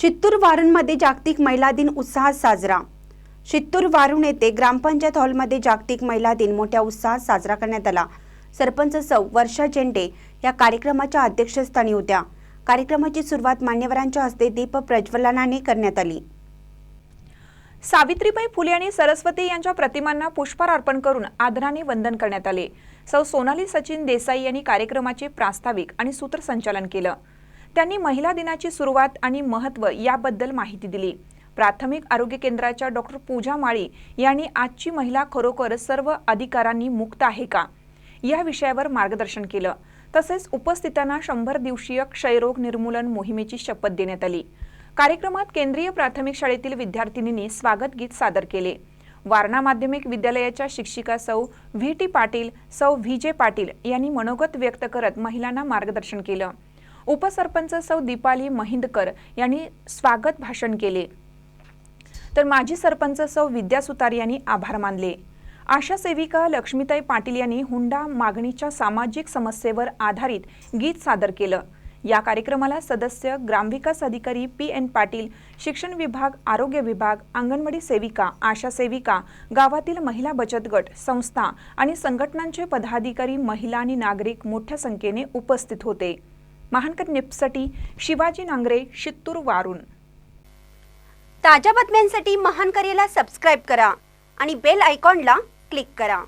शित्तूर वारूणमध्ये जागतिक महिला दिन उत्साहात साजरा. शित्तूर वारूण येथे ग्रामपंचायत हॉलमध्ये जागतिक महिला दिन मोठ्या उत्साहात साजरा करण्यात आला. सरपंच सौ वर्षा झेंडे या कार्यक्रमाच्या अध्यक्षस्थानी होत्या. कार्यक्रमाची सुरुवात मान्यवरांच्या हस्ते दीप प्रज्वलनाने करण्यात आली. सावित्रीबाई फुले आणि सरस्वती यांच्या प्रतिमांना पुष्पहार अर्पण करून आदराने वंदन करण्यात आले. सौ सोनाली सचिन देसाई यांनी कार्यक्रमाचे प्रास्ताविक आणि सूत्रसंचालन केलं. त्यांनी महिला दिनाची सुरुवात आणि महत्त्व याबद्दल माहिती दिली. प्राथमिक आरोग्य केंद्राच्या डॉक्टर पूजा माळी यांनी आजची महिला खरोखर सर्व अधिकारांनी मुक्त आहे का? या विषयावर मार्गदर्शन केलं. तसेच उपस्थितांना शंभर दिवसीय क्षयरोग निर्मूलन मोहिमेची शपथ देण्यात आली. कार्यक्रमात केंद्रीय प्राथमिक शाळेतील विद्यार्थिनींनी स्वागत गीत सादर केले. वारणा माध्यमिक विद्यालयाच्या शिक्षिका सौ. व्ही. टी. पाटील सौ. व्ही. जे. पाटील यांनी मनोगत व्यक्त करत महिलांना मार्गदर्शन केलं. उपसरपंच सौ दीपाली महिंदकर यांनी स्वागत भाषण केले. तर माजी सरपंच सौ विद्या सुतार यांनी आभार मानले. आशा सेविका लक्ष्मीताई पाटील यांनी हुंडा मागणीच्या सामाजिक समस्येवर आधारित गीत सादर केलं. या कार्यक्रमाला सदस्य ग्रामविकास अधिकारी पी एन पाटील शिक्षण विभाग आरोग्य विभाग अंगणवाडी सेविका आशा सेविका गावातील महिला बचत गट संस्था आणि संघटनांचे पदाधिकारी महिला आणि नागरिक मोठ्या संख्येने उपस्थित होते. महानकर निपसाठी शिवाजी नांगरे शित्तूर वारून. ताज्या बातम्यांसाठी महानकरेला सबस्क्राईब करा आणि बेल आयकॉनला क्लिक करा.